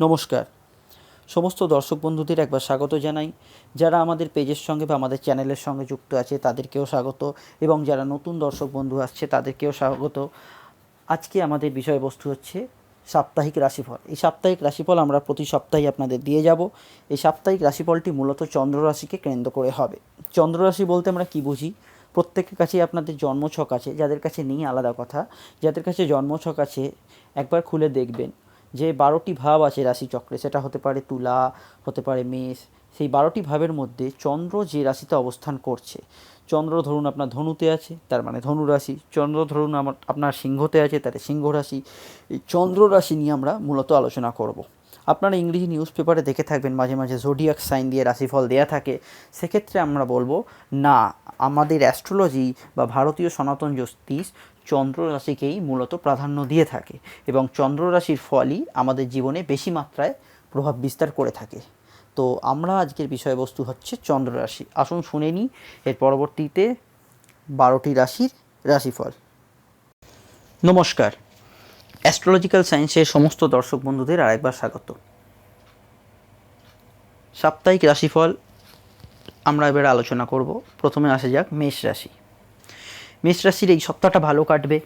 নমস্কার। সমস্ত দর্শক বন্ধুদের একবার স্বাগত জানাই। যারা আমাদের পেজের সঙ্গে বা আমাদের চ্যানেলের সঙ্গে যুক্ত আছে, তাদেরকেও স্বাগত। এবং যারা নতুন দর্শক বন্ধু আসছে, তাদেরকেও স্বাগত। আজকে আমাদের বিষয়বস্তু হচ্ছে সাপ্তাহিক রাশিফল। এই সাপ্তাহিক রাশিফল আমরা প্রতি সপ্তাহে আপনাদের দিয়ে যাব। এই সাপ্তাহিক রাশিফলটি মূলত চন্দ্র রাশিকে কেন্দ্র করে হবে। চন্দ্র রাশি বলতে আমরা কি বুঝি? প্রত্যেকের কাছেই আপনাদের জন্মছক আছে, যাদের কাছে নেই আলাদা কথা। যাদের কাছে জন্মছক আছে, একবার খুলে দেখবেন। যে বারোটি ভাব আছে রাশিচক্রে, সেটা হতে পারে তুলা, হতে পারে মেষ, সেই বারোটি ভাবের মধ্যে চন্দ্র যে রাশিতে অবস্থান করছে, চন্দ্র ধরুন আপনার ধনুতে আছে, তার মানে ধনু রাশি, চন্দ্র ধরুন আমার, আপনার সিংহতে আছে তাহলে সিংহ রাশি, এই চন্দ্র রাশি নিয়ে আমরা মূলত আলোচনা করব। আপনারা ইংরেজি নিউজ পেপারে দেখে থাকবেন, মাঝে মাঝে জোডিয়াক সাইন দিয়ে রাশিফল দেয়া থাকে, সেক্ষেত্রে আমরা বলব, না, আমাদের অ্যাস্ট্রোলজি বা ভারতীয় সনাতন জ্যোতিষ চন্দ্র রাশিকেই মূলত প্রাধান্য দিয়ে থাকে এবং চন্দ্র রাশির ফলই আমাদের জীবনে বেশি মাত্রায় প্রভাব বিস্তার করে থাকে। তো আমরা আজকের বিষয়বস্তু হচ্ছে চন্দ্র রাশি আসুন শুনে নিই, এর পরবর্তীতে বারোটি রাশির রাশিফল। নমস্কার। অ্যাস্ট্রোলজিক্যাল সায়েন্সের সমস্ত দর্শক বন্ধুদের আরেকবার স্বাগত। সাপ্তাহিক রাশিফল আমরা এবার আলোচনা করব। প্রথমে আসা যাক মেষ রাশি। মেষ রাশির এই সপ্তাহটা ভালো কাটবে।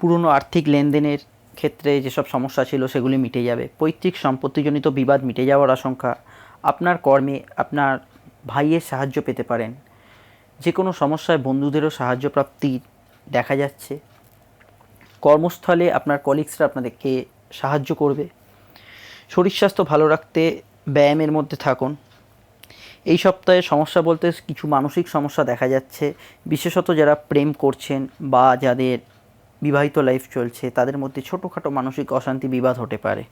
পুরনো আর্থিক লেনদেনের ক্ষেত্রে যেসব সমস্যা ছিল সেগুলি মিটে যাবে। পৈতৃক সম্পত্তিজনিত বিবাদ মিটে যাওয়ার আশঙ্কা আপনার কর্মে আপনার ভাইয়ের সাহায্য পেতে পারেন। যে কোনো সমস্যায় বন্ধুদেরও সাহায্য প্রাপ্তি দেখা যাচ্ছে। কর্মস্থলে আপনার কলিগসরা আপনাদেরকে সাহায্য করবে। শরীর স্বাস্থ্য ভালো রাখতে ব্যায়ামের মধ্যে থাকুন। এই সপ্তাহে সমস্যা বলতে কিছু মানসিক সমস্যা দেখা যাচ্ছে। বিশেষত যারা প্রেম করছেন বা যাদের বিবাহিত লাইফ চলছে, তাদের মধ্যে ছোটোখাটো মানসিক অশান্তি বিবাদ হতে পারে।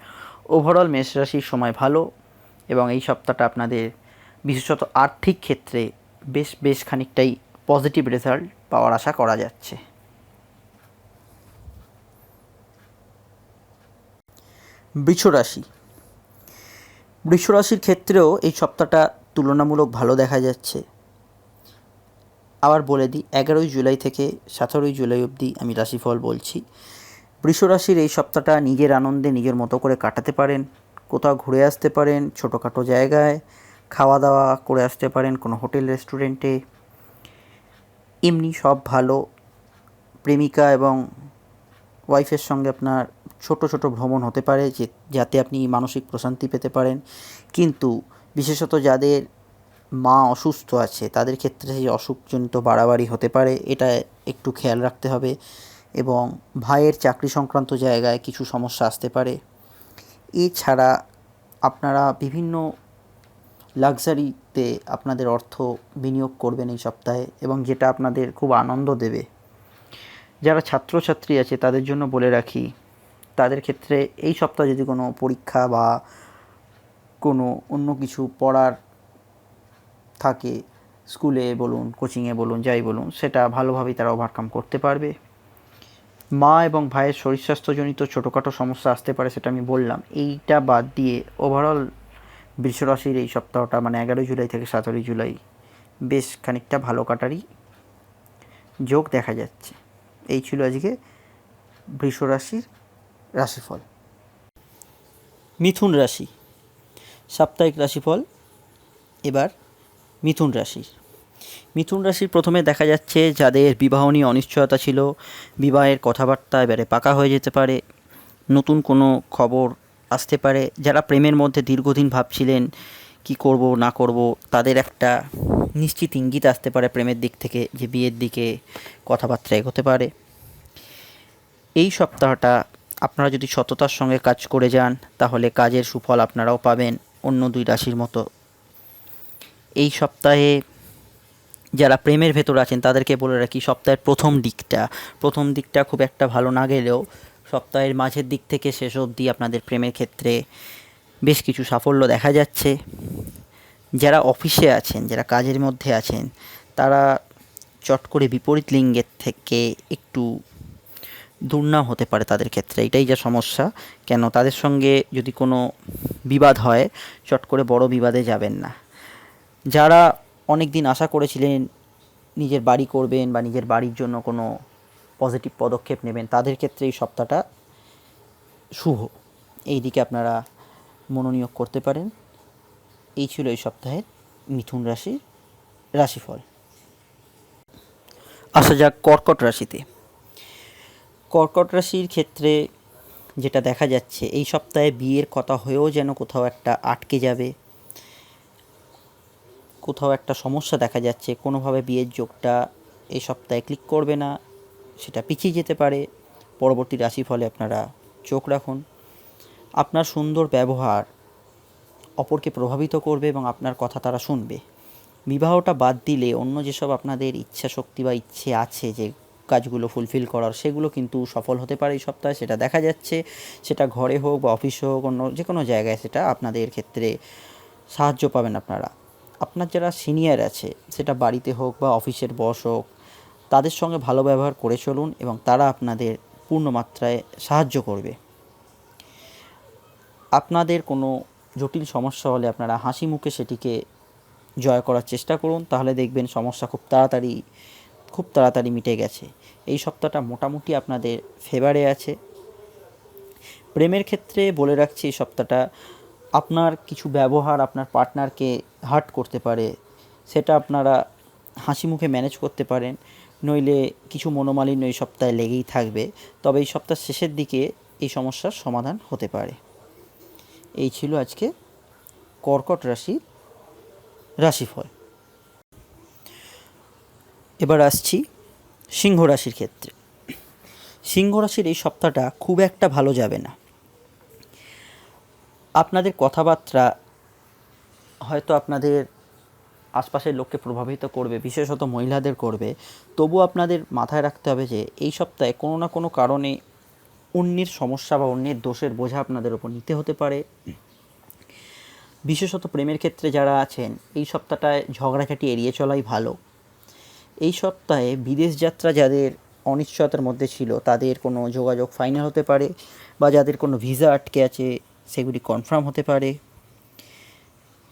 ওভারঅল মেষ রাশির সময় ভালো এবং এই সপ্তাহটা আপনাদের বিশেষত আর্থিক ক্ষেত্রে বেশ বেশ খানিকটাই পজিটিভ রেজাল্ট পাওয়ার আশা করা যাচ্ছে। বৃষ রাশি বৃষ রাশির ক্ষেত্রেও এই সপ্তাহটা তুলনামূলক ভালো দেখা যাচ্ছে। আবার বলে দিই, এগারোই জুলাই থেকে সতেরোই জুলাই অবধি আমি রাশিফল বলছি। বৃষ রাশির এই সপ্তাহটা নিজের আনন্দে নিজের মতো করে কাটাতে পারেন, কোথাও ঘুরে আসতে পারেন, ছোটোখাটো জায়গায় খাওয়া দাওয়া করে আসতে পারেন, কোনো হোটেল, রেস্টুরেন্টে। এমনি সব ভালো। প্রেমিকা এবং ওয়াইফের সঙ্গে আপনার ছোট ছোট ভ্রমণ হতে পারে যে, যাতে আপনি মানসিক প্রশান্তি পেতে পারেন। কিন্তু বিশেষত যাদের মা অসুস্থ আছে, তাদের ক্ষেত্রে সেই অসুখজনিত বাড়াবাড়ি হতে পারে, এটা একটু খেয়াল রাখতে হবে। এবং ভাইয়ের চাকরি সংক্রান্ত জায়গায় কিছু সমস্যা আসতে পারে। এছাড়া আপনারা বিভিন্ন লাক্সারিতে আপনাদের অর্থ বিনিয়োগ করবেন এই সপ্তাহে এবং যেটা আপনাদের খুব আনন্দ দেবে। যারা ছাত্রছাত্রী আছে, তাদের জন্য বলে রাখি, তাদের ক্ষেত্রে এই সপ্তাহে যদি কোনো পরীক্ষা বা কোনো অন্য কিছু পড়ার থাকে, স্কুলে বলুন, কোচিংয়ে বলুন, যাই বলুন, সেটা ভালোভাবেই তারা ওভারকাম করতে পারবে। মা এবং ভাইয়ের শরীর স্বাস্থ্যজনিত ছোটোখাটো সমস্যা আসতে পারে সেটা আমি বললাম। এইটা বাদ দিয়ে ওভারঅল বৃষরাশির এই সপ্তাহটা মানে এগারোই জুলাই থেকে সতেরোই জুলাই, বেশ খানিকটা ভালো কাটারই যোগ দেখা যাচ্ছে। এই ছিল আজকে বৃষ রাশির রাশিফল। মিথুন রাশি। সাপ্তাহিক রাশিফল, এবার মিথুন রাশির। মিথুন রাশির প্রথমে দেখা যাচ্ছে যাদের বিবাহ নিয়ে অনিশ্চয়তা ছিল, বিবাহের কথাবার্তা এবারে পাকা হয়ে যেতে পারে, নতুন কোনো খবর আসতে পারে, যারা প্রেমের মধ্যে দীর্ঘদিন ভাবছিলেন কি করব, না করব, তাদের একটা নিশ্চিত ইঙ্গিত আসতে পারে প্রেমের দিক থেকে যে বিয়ের দিকে কথাবার্তা এগোতে পারে। এই সপ্তাহটা আপনারা যদি সততার সঙ্গে কাজ করে যান, তাহলে কাজের সুফল আপনারাও পাবেন। অন্য দুই রাশির মতো। এই সপ্তাহে যারা প্রেমের ভেতর আছেন, তাদেরকে বলে রাখি, সপ্তাহের প্রথম দিকটা প্রথম দিকটা খুব একটা ভালো না গেলেও সপ্তাহের মাঝের দিক থেকে শেষ অবধি আপনাদের প্রেমের ক্ষেত্রে বেশ কিছু সাফল্য দেখা যাচ্ছে। যারা অফিসে আছেন, যারা কাজের মধ্যে আছেন, তারা চট করে বিপরীত লিঙ্গের থেকে একটু দুর্নাম হতে পারে তাদের ক্ষেত্রে। এটাই যা সমস্যা। কেন? তাদের সঙ্গে যদি কোনো বিবাদ হয়, চট করে বড় বিবাদে যাবেন না। যারা অনেক দিন আশা করেছিলেন নিজের বাড়ি করবেন বা নিজের বাড়ির জন্য কোনো পজিটিভ পদক্ষেপ নেবেন, তাদের ক্ষেত্রে এই সপ্তাহটা শুভ। এই দিকে আপনারা মনোনিয়োগ করতে পারেন। এই ছিল এই সপ্তাহের মিথুন রাশির রাশিফল। আসা যাক কর্কট রাশিতে। কর্কট রাশির ক্ষেত্রে যেটা দেখা যাচ্ছে, এই সপ্তাহে বিয়ের কথা হয়েও যেন কোথাও একটা আটকে যাবে। কোথাও একটা সমস্যা দেখা যাচ্ছে, কোনোভাবে বিয়ের যোগটা এই সপ্তাহে ক্লিক করবে না, সেটা পিছিয়ে যেতে পারে। পরবর্তী রাশিফলে আপনারা চোখ রাখুন। আপনার সুন্দর ব্যবহার অপরকে প্রভাবিত করবে এবং আপনার কথা তারা শুনবে। বিবাহটা বাদ দিলে অন্য যেসব আপনাদের ইচ্ছা শক্তি বা ইচ্ছে আছে যে কাজগুলো ফুলফিল করার, সেগুলো কিন্তু সফল হতে পারে এই সপ্তাহে, সেটা দেখা যাচ্ছে। সেটা ঘরে হোক বা অফিসে হোক, অন্য যে কোনো জায়গায় সেটা আপনাদের ক্ষেত্রে সাহায্য পাবেন আপনারা। আপনার যারা সিনিয়র আছে, সেটা বাড়িতে হোক বা অফিসের বস হোক, তাদের সঙ্গে ভালো ব্যবহার করে চলুন এবং তারা আপনাদের পূর্ণ মাত্রায় সাহায্য করবে। আপনাদের কোনো জটিল সমস্যা হলে আপনারা হাসি মুখে সেটিকে জয় করার চেষ্টা করুন, তাহলে দেখবেন সমস্যা খুব তাড়াতাড়ি খুব তাড়াতাড়ি মিটে গেছে। এই সপ্তাহটা মোটামুটি আপনাদের ফেভারে আছে। প্রেমের ক্ষেত্রে বলে রাখছি এই সপ্তাহটা, আপনার কিছু ব্যবহার আপনার পার্টনারকে হার্ট করতে পারে। সেটা আপনারা হাসি মুখে ম্যানেজ করতে পারেন। নইলে কিছু মনোমালিন্য এই সপ্তাহে লেগেই থাকবে। তবে এই সপ্তাহ শেষের দিকে এই সমস্যার সমাধান হতে পারে। এই ছিল আজকে কর্কট রাশির রাশিফল। এবার আসছি সিংহ রাশির ক্ষেত্রে। সিংহ রাশির এই সপ্তাহটা খুব একটা ভালো যাবে না। আপনাদের কথাবার্তা হয়তো আপনাদের আশপাশের লোককে প্রভাবিত করবে, বিশেষত মহিলাদের করবে। তবু আপনাদের মাথায় রাখতে হবে যে, এই সপ্তাহে কোনো না কোনো কারণে অন্যের সমস্যা বা অন্যের দোষের বোঝা আপনাদের ওপর নিতে হতে পারে। বিশেষত প্রেমের ক্ষেত্রে যারা আছেন, এই সপ্তাহটায় ঝগড়াঝাটি এড়িয়ে চলাই ভালো। এই সপ্তাহে বিদেশ যাত্রা যাদের অনিশ্চয়তার মধ্যে ছিল, তাদের কোনো যোগাযোগ ফাইনাল হতে পারে বা যাদের কোনো ভিসা আটকে আছে সেগুলি কনফার্ম হতে পারে।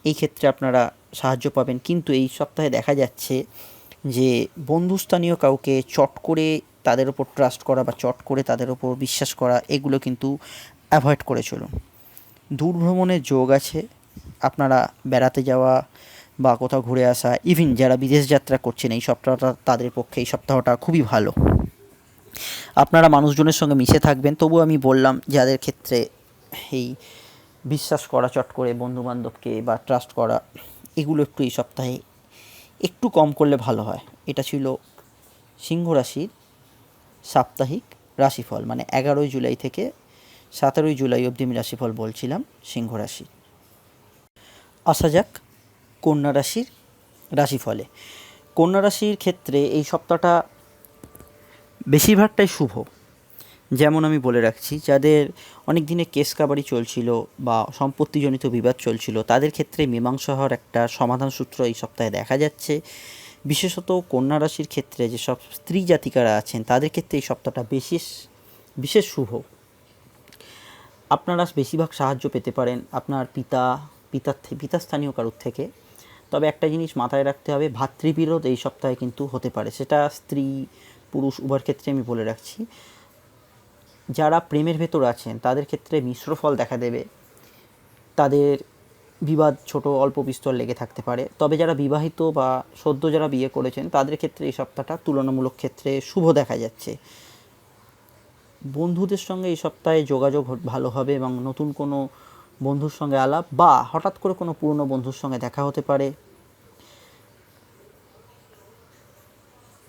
এই ক্ষেত্রে আপনারা সাহায্য পাবেন। কিন্তু এই সপ্তাহে দেখা যাচ্ছে যে বন্ধুস্থানীয় কাউকে চট করে তাদের ওপর ট্রাস্ট করা বা চট করে তাদের ওপর বিশ্বাস করা, এগুলো কিন্তু অ্যাভয়েড করে চলুন। দূর ভ্রমণের যোগ আছে। আপনারা বেড়াতে যাওয়া বা কোথাও ঘুরে আসা ইভিন যারা বিদেশ যাত্রা করছেন, এই সপ্তাহটা তাদের পক্ষে এই সপ্তাহটা খুবই ভালো। আপনারা মানুষজনের সঙ্গে মিশে থাকবেন। তবু আমি বললাম, যাদের ক্ষেত্রে এই বিশ্বাস করা, চট করে বন্ধুবান্ধবকে বা ট্রাস্ট করা, এগুলো একটু এই সপ্তাহে একটু কম করলে ভালো হয়। এটা ছিল সিংহ রাশির সাপ্তাহিক রাশিফল মানে এগারোই জুলাই থেকে সতেরোই জুলাই অবধি আমি রাশিফল বলছিলাম, সিংহ রাশি। আসা যাক কন্যা রাশির রাশিফলে। কন্যা রাশির ক্ষেত্রে এই সপ্তাহটা বেশিরভাগটাই শুভ। যেমন আমি বলে রাখছি, যাদের অনেক দিনে কেস কাবারি চলছিল বা সম্পত্তিজনিত বিবাদ চলছিল, তাদের ক্ষেত্রে মীমাংসা হওয়ার একটা সমাধান সূত্র এই সপ্তাহে দেখা যাচ্ছে। বিশেষত কন্যা রাশির ক্ষেত্রে যেসব স্ত্রী জাতিকারা আছেন, তাদের ক্ষেত্রে এই সপ্তাহটা বিশেষ বিশেষ শুভ। আপনারা বেশিরভাগ সাহায্য পেতে পারেন আপনার পিতা, পিতার থে- পিতাস্থানীয় কারোর থেকে। তবে একটা জিনিস মাথায় রাখতে হবে, ভাতৃবিরোধ এই সপ্তাহে কিন্তু হতে পারে। সেটা স্ত্রী, পুরুষ, উভয়ের ক্ষেত্রে আমি বলে রাখছি। যারা প্রেমের ভেতর আছেন, তাদের ক্ষেত্রে মিশ্র ফল দেখা দেবে। তাদের বিবাদ ছোট, অল্প বিস্তর লেগে থাকতে পারে। তবে যারা বিবাহিত বা সদ্য যারা বিয়ে করেছেন, তাদের ক্ষেত্রে এই সপ্তাহটা তুলনামূলক ক্ষেত্রে শুভ দেখা যাচ্ছে। বন্ধুদের সঙ্গে এই সপ্তাহে যোগাযোগ ভালো হবে এবং নতুন কোনো বন্ধুর সঙ্গে আলাপ বা হঠাৎ করে কোনো পুরনো বন্ধুর সঙ্গে দেখা হতে পারে।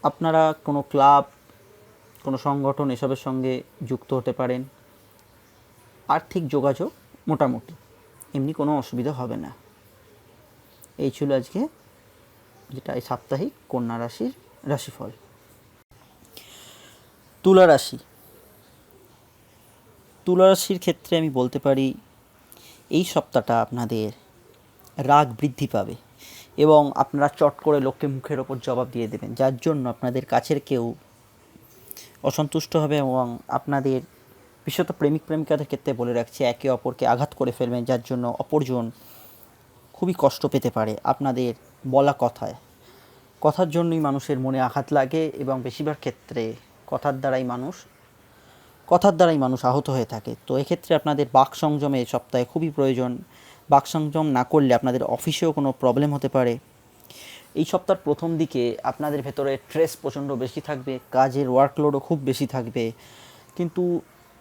আপনারা কোনো ক্লাব, কোনো সংগঠন এসবের সঙ্গে যুক্ত হতে পারেন। আর্থিক যোগাযোগ মোটামুটি, এমনি কোনো অসুবিধা হবে না। এই ছিল আজকে যেটা এই সাপ্তাহিক কন্যা রাশির রাশিফল। তুলা রাশি। তুলা রাশির ক্ষেত্রে আমি বলতে পারি এই সপ্তাহটা আপনাদের রাগ বৃদ্ধি পাবে এবং আপনারা চট করে লোককে মুখের ওপর জবাব দিয়ে দেবেন। যার জন্য আপনাদের কাছের কেউ অসন্তুষ্ট হবে এবং আপনাদের বিশেষত প্রেমিক প্রেমিকাদের ক্ষেত্রে বলে রাখছি, একে অপরকে আঘাত করে ফেলবেন, যার জন্য অপরজন খুবই কষ্ট পেতে পারে আপনাদের বলা কথায়। কথার জন্যই মানুষের মনে আঘাত লাগে এবং বেশিরভাগ ক্ষেত্রে কথার দ্বারাই মানুষ কথার দ্বারাই মানুষ আহত হয়ে থাকে। তো এক্ষেত্রে আপনাদের বাক সংযমে সপ্তাহে খুবই প্রয়োজন। বাক সংযম না করলে আপনাদের অফিসেও কোনো প্রবলেম হতে পারে। এই সপ্তাহের প্রথম দিকে আপনাদের ভেতরে স্ট্রেস প্রচণ্ড বেশি থাকবে, কাজের ওয়ার্কলোডও খুব বেশি থাকবে। কিন্তু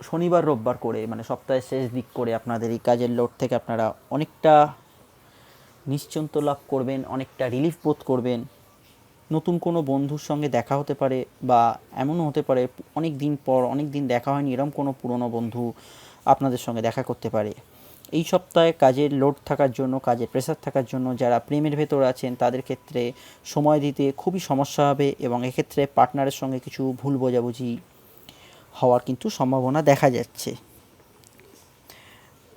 শনিবার, রোববার করে মানে সপ্তাহের শেষ দিক করে আপনাদের এই কাজের লোড থেকে আপনারা অনেকটা নিশ্চিন্ত লাভ করবেন, অনেকটা রিলিফ বোধ করবেন। নতুন কোনো বন্ধুর সঙ্গে দেখা হতে পারে বা এমনও হতে পারে, অনেক দিন পর, অনেক দিন দেখা হয়নি, এরম কোনো পুরনো বন্ধু আপনাদের সঙ্গে দেখা করতে পারে। এই সপ্তাহে কাজের লোড থাকার জন্য, কাজের প্রেসার থাকার জন্য যারা প্রেমের ভেতর আছেন, তাদের ক্ষেত্রে সময় দিতে খুবই সমস্যা হবে এবং এক্ষেত্রে পার্টনারের সঙ্গে কিছু ভুল বোঝাবুঝি হওয়ার কিন্তু সম্ভাবনা দেখা যাচ্ছে।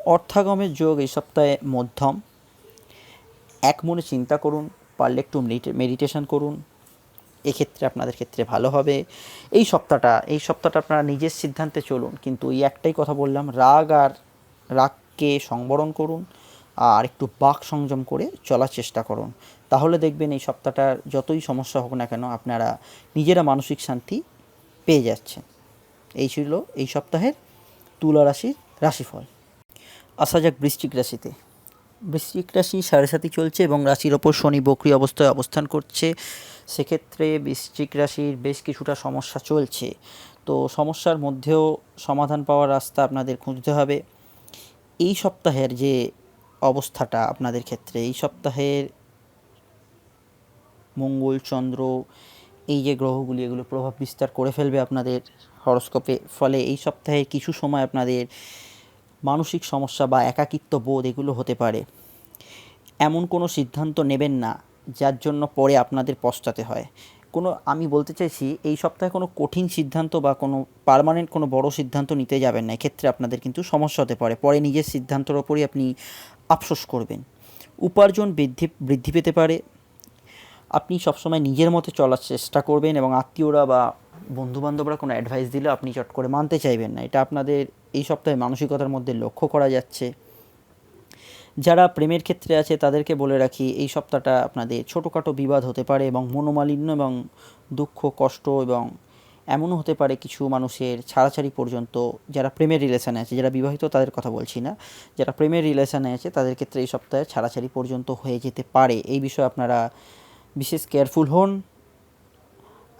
অর্থাগমের যোগ এই সপ্তাহে মধ্যম। এক মনে চিন্তা করুন পারলে একটু মেডিটেশন করুন। এক্ষেত্রে আপনাদের ক্ষেত্রে ভালো হবে। এই সপ্তাহটা এই সপ্তাহটা আপনারা নিজের সিদ্ধান্তে চলুন। কিন্তু এই একটাই কথা বললাম, রাগ আর রাগকে সংবরণ করুন আর একটু বাক সংযম করে চলার চেষ্টা করুন। তাহলে দেখবেন এই সপ্তাহটার যতই সমস্যা হোক না কেন আপনারা নিজেরা মানসিক শান্তি পেয়ে যাচ্ছেন। এই ছিল এই সপ্তাহের তুলা রাশির রাশিফল। আসা যাক বৃশ্চিক রাশিতে। বৃশ্চিক রাশি সাড়ে সাথী চলছে এবং রাশির ওপর শনি বকরি অবস্থায় অবস্থান করছে। সেক্ষেত্রে বৃশ্চিক রাশির বেশ কিছুটা সমস্যা চলছে। তো সমস্যার মধ্যেও সমাধান পাওয়ার রাস্তা আপনাদের খুঁজতে হবে। এই সপ্তাহের যে অবস্থাটা আপনাদের ক্ষেত্রে, এই সপ্তাহের মঙ্গল, চন্দ্র, এই যে গ্রহগুলি এগুলো প্রভাব বিস্তার করে ফেলবে আপনাদের হরস্কোপে। ফলে এই সপ্তাহে কিছু সময় আপনাদের মানসিক সমস্যা বা একাকিত্ব বোধ এগুলো হতে পারে। এমন কোনো সিদ্ধান্ত নেবেন না, যার জন্য পরে আপনাদের পশ্চাতে হয়। কোনো, আমি বলতে চাইছি, এই সপ্তাহে কোনো কঠিন সিদ্ধান্ত বা কোনো পারমানেন্ট কোনো বড় সিদ্ধান্ত নিতে যাবেন না। এক্ষেত্রে আপনাদের কিন্তু সমস্যা হতে পারে। পরে নিজের সিদ্ধান্তের ওপরই আপনি আফসোস করবেন। উপার্জন বৃদ্ধি বৃদ্ধি পেতে পারে। আপনি সবসময় নিজের মতো চলার চেষ্টা করবেন এবং আত্মীয়রা বা বন্ধুবান্ধবরা কোনো অ্যাডভাইস দিলে আপনি চট করে মানতে চাইবেন না। এটা আপনাদের এই সপ্তাহে মানসিকতার মধ্যে লক্ষ্য করা যাচ্ছে। যারা প্রেমের ক্ষেত্রে আছে, তাদেরকে বলে রাখি, এই সপ্তাহটা আপনাদের ছোটোখাটো বিবাদ হতে পারে এবং মনোমালিন্য এবং দুঃখ, কষ্ট এবং এমনও হতে পারে কিছু মানুষের ছাড়াছাড়ি পর্যন্ত যারা প্রেমের রিলেশানে আছে, যারা বিবাহিত তাদের কথা বলছি না, যারা প্রেমের রিলেশানে আছে, তাদের ক্ষেত্রে এই সপ্তাহে ছাড়াছাড়ি পর্যন্ত হয়ে যেতে পারে। এই বিষয়ে আপনারা বিশেষ কেয়ারফুল হন।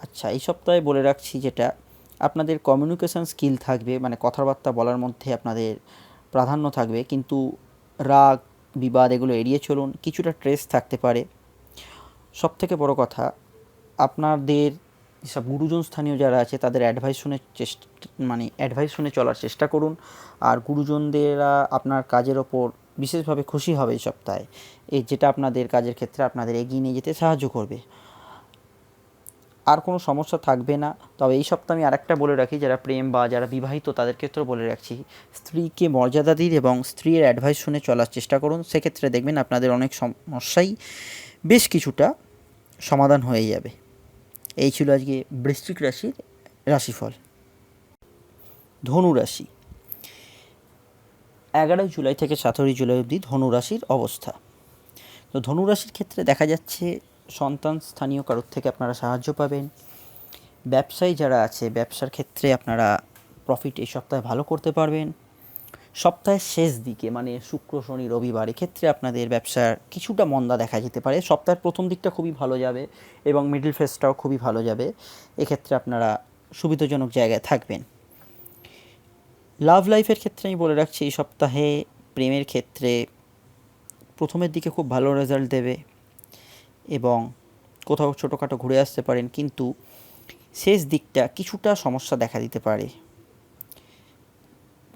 আচ্ছা এই সপ্তাহে বলে রাখছি যেটা আপনাদের কমিউনিকেশান স্কিল থাকবে মানে কথাবার্তা বলার মধ্যে আপনাদের প্রাধান্য থাকবে, কিন্তু রাগ, বিবাদ এগুলো এড়িয়ে চলুন, কিছুটা ট্রেস থাকতে পারে। সব থেকে বড় কথা, আপনাদের সব গুরুজন স্থানীয় যারা আছে, তাদের অ্যাডভাইস শুনে চেষ্টা মানে অ্যাডভাইস শুনে চলার চেষ্টা করুন। আর গুরুজনদেরা আপনার কাজের ওপর বিশেষভাবে খুশি হবে এই সপ্তাহে। এই যেটা আপনাদের কাজের ক্ষেত্রে আপনাদের এগিয়ে নিয়ে যেতে সাহায্য করবে। আর কোনো সমস্যা থাকবে না। তবে এই সপ্তাহে আমি আরেকটা বলে রাখি, যারা প্রেম বা যারা বিবাহিত, তাদের ক্ষেত্রেও বলে রাখছি, স্ত্রীকে মর্যাদা দিন এবং স্ত্রীর অ্যাডভাইস শুনে চলার চেষ্টা করুন। সেক্ষেত্রে দেখবেন আপনাদের অনেক সমস্যাই বেশ কিছুটা সমাধান হয়ে যাবে। এই ছিল আজকে বৃশ্চিক রাশির রাশিফল। ধনু রাশি। এগারোই জুলাই থেকে সতেরোই জুলাই অবধি ধনু রাশির অবস্থা। তো ধনু রাশির ক্ষেত্রে দেখা যাচ্ছে সন্তান স্থানীয় কারোর থেকে আপনারা সাহায্য পাবেন। ব্যবসায়ী যারা আছে, ব্যবসার ক্ষেত্রে আপনারা প্রফিট এই সপ্তাহে ভালো করতে পারবেন। সপ্তাহের শেষ দিকে মানে শুক্র, শনি, রবিবার, এক্ষেত্রে আপনাদের ব্যবসার কিছুটা মন্দা দেখা যেতে পারে। সপ্তাহের প্রথম দিকটা খুবই ভালো যাবে এবং মিডল ফেসটাও খুবই ভালো যাবে। এক্ষেত্রে আপনারা সুবিধাজনক জায়গায় থাকবেন। লাভ লাইফের ক্ষেত্রে আমি বলে রাখছি, এই সপ্তাহে প্রেমের ক্ষেত্রে প্রথমের দিকে খুব ভালো রেজাল্ট দেবে। এবং কোথাও ছোটোখাটো ঘুরে আসতে পারেন, কিন্তু শেষ দিকটা কিছুটা সমস্যা দেখা দিতে পারে।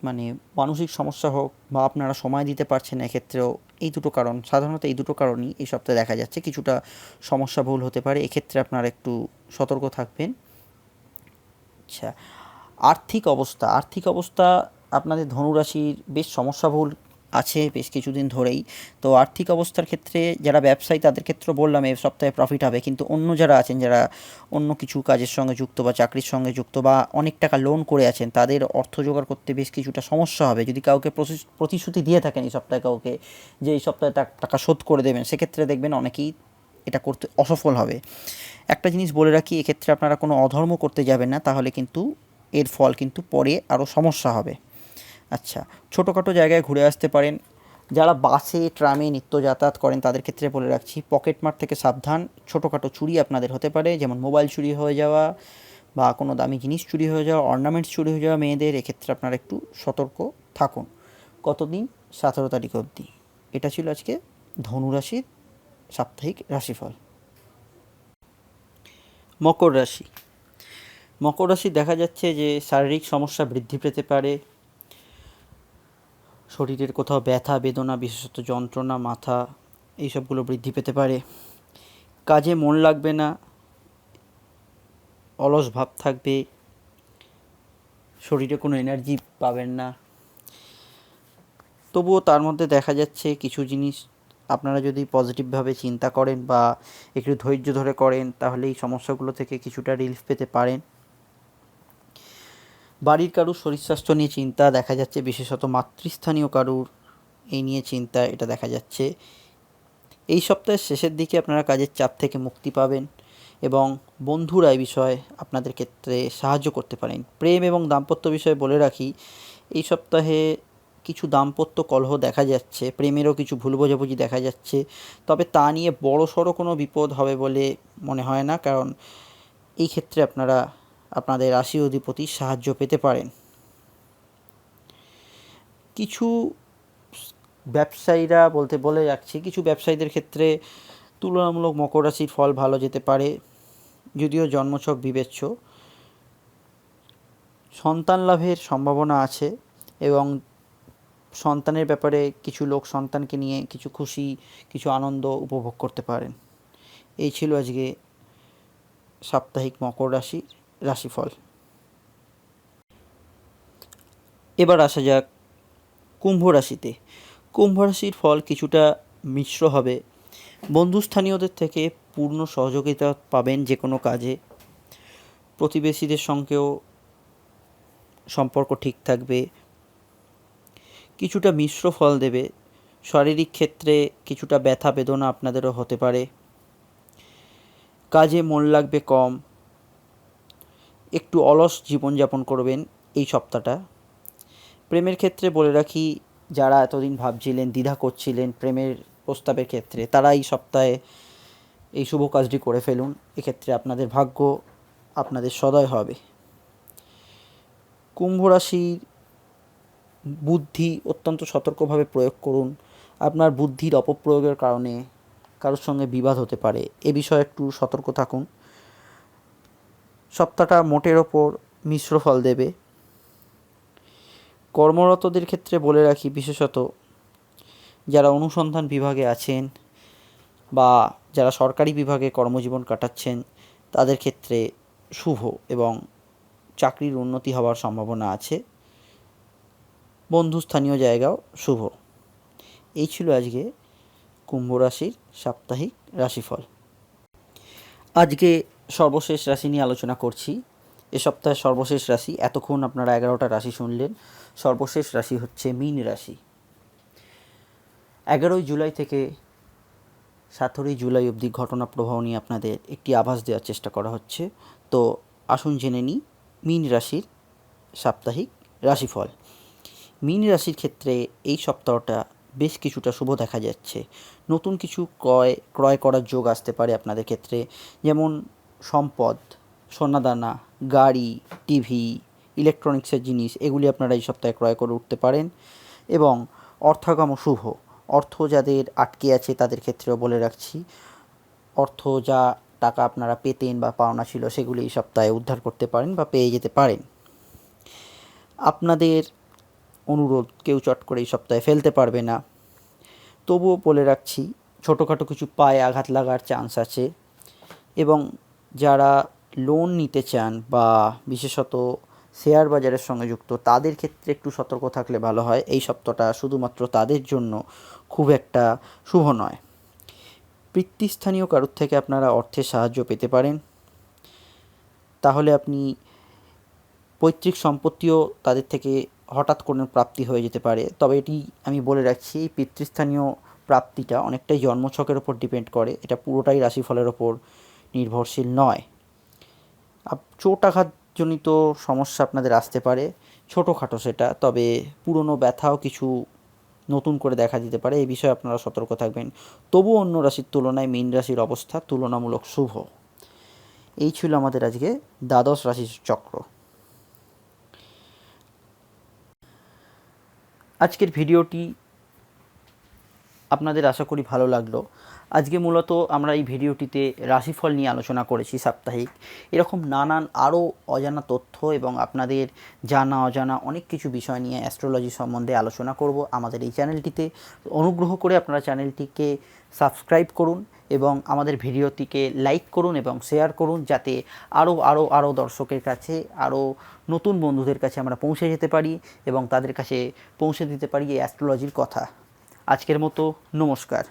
মানে মানসিক সমস্যা হোক বা আপনারা সময় দিতে পারছেন এক্ষেত্রেও এই দুটো কারণ, সাধারণত এই দুটো কারণই এই সপ্তাহে দেখা যাচ্ছে। কিছুটা সমস্যা ভুল হতে পারে, এক্ষেত্রে আপনারা একটু সতর্ক থাকবেন। আচ্ছা আর্থিক অবস্থা আর্থিক অবস্থা আপনাদের ধনুরাশির বেশ সমস্যাবহুল আছে বেশ কিছুদিন ধরেই। তো আর্থিক অবস্থার ক্ষেত্রে যারা ব্যবসায়ী, তাদের ক্ষেত্রে বললাম এই সপ্তাহে প্রফিট হবে। কিন্তু অন্য যারা আছেন, যারা অন্য কিছু কাজের সঙ্গে যুক্ত বা চাকরির সঙ্গে যুক্ত বা অনেক টাকা লোন করে আছেন, তাদের অর্থ জোগাড় করতে বেশ কিছুটা সমস্যা হবে। যদি কাউকে প্রতিশ্রুতি দিয়ে থাকেন এই সপ্তাহে কাউকে যে এই সপ্তাহে টাকা শোধ করে দেবেন, সেক্ষেত্রে দেখবেন অনেকেই এটা করতে অসফল হবে। একটা জিনিস বলে রাখি, এক্ষেত্রে আপনারা কোনো অধর্ম করতে যাবেন না, তাহলে কিন্তু এর ফল কিন্তু পরে আরও সমস্যা হবে। আচ্ছা ছোটোখাটো জায়গায় ঘুরে আসতে পারেন। যারা বাসে, ট্রামে নিত্য যাতায়াত করেন, তাদের ক্ষেত্রে বলে রাখছি পকেটমার থেকে সাবধান। ছোটোখাটো চুরি আপনাদের হতে পারে, যেমন মোবাইল চুরি হয়ে যাওয়া বা কোনো দামি জিনিস চুরি হয়ে যাওয়া অর্নামেন্টস চুরি হয়ে যাওয়া মেয়েদের, এক্ষেত্রে আপনারা একটু সতর্ক থাকুন। কতদিন? সতেরো তারিখ অবধি। এটা ছিল আজকে ধনুরাশির সাপ্তাহিক রাশিফল। মকর রাশি। মকর রাশি দেখা যাচ্ছে যে শারীরিক সমস্যা বৃদ্ধি পেতে পারে শরীরের কোথাও ব্যথা, বেদনা, বিশেষত যন্ত্রণা, মাথা, এইসবগুলো বৃদ্ধি পেতে পারে। কাজে মন লাগবে না, অলস ভাব থাকবে, শরীরে কোনো এনার্জি পাবেন না। তবুও তার মধ্যে দেখা যাচ্ছে কিছু জিনিস আপনারা যদি পজিটিভভাবে চিন্তা করেন বা একটু ধৈর্য ধরে করেন, তাহলে এই সমস্যাগুলো থেকে কিছুটা রিলিফ পেতে পারেন। বাড়ির কারুর শরীর স্বাস্থ্য নিয়ে চিন্তা দেখা যাচ্ছে, বিশেষত মাতৃস্থানীয় কারুর এই নিয়ে চিন্তা, এটা দেখা যাচ্ছে। এই সপ্তাহের শেষের দিকে আপনারা কাজের চাপ থেকে মুক্তি পাবেন এবং বন্ধুরা এই বিষয়ে আপনাদের ক্ষেত্রে সাহায্য করতে পারেন। প্রেম এবং দাম্পত্য বিষয়ে বলে রাখি, এই সপ্তাহে কিছু দাম্পত্য কলহ দেখা যাচ্ছে, প্রেমেরও কিছু ভুল বোঝাবুঝি দেখা যাচ্ছে, তবে তা নিয়ে বড় সড়ো কোনো বিপদ হবে বলে মনে হয় না, কারণ এই ক্ষেত্রে আপনারা আপনাদের রাশি অধিপতি সাহায্য পেতে পারেন। কিছু ব্যবসায়ীরা বলতে বলে যাচ্ছি কিছু ব্যবসায়ীদের ক্ষেত্রে তুলনামূলক মকর রাশির ফল ভালো যেতে পারে, যদিও জন্মছক বিবেচ্য। সন্তান লাভের সম্ভাবনা আছে এবং সন্তানের ব্যাপারে কিছু লোক সন্তানকে নিয়ে কিছু খুশি, কিছু আনন্দ উপভোগ করতে পারেন। এই ছিল আজকে সাপ্তাহিক মকর রাশির রাশিফল। এবার আসা যাক কুম্ভ রাশিতে। কুম্ভ রাশির ফল কিছুটা মিশ্র হবে। বন্ধুস্থানীয়দের থেকে পূর্ণ সহযোগিতা পাবেন যে কোনো কাজে। প্রতিবেশীদের সঙ্গেও সম্পর্ক ঠিক থাকবে। কিছুটা মিশ্র ফল দেবে। শারীরিক ক্ষেত্রে কিছুটা ব্যথা বেদনা আপনাদেরও হতে পারে। কাজে মন লাগবে কম। একটু অলস জীবনযাপন করবেন এই সপ্তাহটা। প্রেমের ক্ষেত্রে বলে রাখি, যারা এতদিন ভাবছিলেন, দ্বিধা করছিলেন প্রেমের প্রস্তাবের ক্ষেত্রে, তারা এই সপ্তাহে এই শুভ কাজটি করে ফেলুন। এক্ষেত্রে আপনাদের ভাগ্য আপনাদের সদয় হবে। কুম্ভ রাশির বুদ্ধি অত্যন্ত সতর্কভাবে প্রয়োগ করুন। আপনার বুদ্ধির অপপ্রয়োগের কারণে কারোর সঙ্গে বিবাদ হতে পারে। এ বিষয়ে একটু সতর্ক থাকুন। সপ্তাহটা মোটের ওপর মিশ্র ফল দেবে। কর্মরতদের ক্ষেত্রে বলে রাখি বিশেষত, যারা অনুসন্ধান বিভাগে আছেন বা যারা সরকারি বিভাগে কর্মজীবন কাটাচ্ছেন, তাদের ক্ষেত্রে শুভ এবং চাকরির উন্নতি হওয়ার সম্ভাবনা আছে। বন্ধুস্থানীয় জায়গাও শুভ। এই ছিল আজকে কুম্ভ রাশির সাপ্তাহিক রাশিফল। আজকে সর্বশেষ রাশি নিয়ে আলোচনা করছি। এ সপ্তাহের সর্বশেষ রাশি, এতক্ষণ আপনারা এগারোটা রাশি শুনলেন। সর্বশেষ রাশি হচ্ছে মীন রাশি। এগারোই জুলাই থেকে সতেরোই জুলাই অবধি ঘটনা প্রবাহ নিয়ে আপনাদের একটি আভাস দেওয়ার চেষ্টা করা হচ্ছে। তো আসুন জেনে নিই, মীন রাশির সাপ্তাহিক রাশিফল। মীন রাশির ক্ষেত্রে এই সপ্তাহটা বেশ কিছুটা শুভ দেখা যাচ্ছে। নতুন কিছু ক্রয় ক্রয় করার যোগ আসতে পারে আপনাদের ক্ষেত্রে। যেমন সম্পদ, সোনাদানা, গাড়ি, টিভি ইলেকট্রনিক্সের জিনিস, এগুলি আপনারা এই সপ্তাহে ক্রয় করে উঠতে পারেন। এবং অর্থাগম শুভ, অর্থ যাদের আটকে আছে তাদের ক্ষেত্রেও বলে রাখছি, অর্থ যা টাকা আপনারা পেতেন বা পাওনা ছিল সেগুলি এই সপ্তাহে উদ্ধার করতে পারেন বা পেয়ে যেতে পারেন। আপনাদের অনুরোধ কেউ চট করে এই সপ্তাহে ফেলতে পারবে না। তবুও বলে রাখছি, ছোটোখাটো কিছু পায়ে আঘাত লাগার চান্স আছে। এবং যারা লোন নিতে চান বা বিশেষত শেয়ার বাজারের সঙ্গে যুক্ত, তাদের ক্ষেত্রে একটু সতর্ক থাকলে ভালো হয়। এই সপ্তাহটা শুধুমাত্র তাদের জন্য খুব একটা শুভ নয়। পিতৃস্থানীয় কারোর থেকে আপনারা অর্থের সাহায্য পেতে পারেন। তাহলে আপনি পৈতৃক সম্পত্তিও তাদের থেকে হঠাৎ কোনো প্রাপ্তি হয়ে যেতে পারে। তবে এটি আমি বলে রাখছি, এই পিতৃস্থানীয় প্রাপ্তিটা অনেকটাই জন্মছকের ওপর ডিপেন্ড করে। এটা পুরোটাই রাশিফলের ওপর নির্ভরশীল নয়। চোট আঘাত জনিত সমস্যা আপনাদের আসতে পারে, ছোটোখাটো সেটা, তবে পুরনো ব্যথাও কিছু নতুন করে দেখা দিতে পারে এই বিষয়ে আপনারা সতর্ক থাকবেন। তবু অন্য রাশির তুলনায় মীন রাশির অবস্থা তুলনামূলক শুভ। এই ছিল আমাদের আজকে দ্বাদশ রাশির চক্র। আজকের ভিডিওটি আপনাদের আশা করি ভালো লাগল। আজকে মূলত আমরা এই ভিডিওটিতে রাশিফল নিয়ে আলোচনা করেছি সাপ্তাহিক। এরকম নানান আরও অজানা তথ্য এবং আপনাদের জানা, অজানা অনেক কিছু বিষয় নিয়ে অ্যাস্ট্রোলজি সম্বন্ধে আলোচনা করব আমাদের এই চ্যানেলটিতে। অনুগ্রহ করে আপনারা চ্যানেলটিকে সাবস্ক্রাইব করুন এবং আমাদের ভিডিওটিকে লাইক করুন এবং শেয়ার করুন যাতে আরও আরও আরও দর্শকের কাছে, আরও নতুন বন্ধুদের কাছে আমরা পৌঁছে যেতে পারি এবং তাদের কাছে পৌঁছে দিতে পারি এই অ্যাস্ট্রোলজির কথা। আজকের মতো নমস্কার।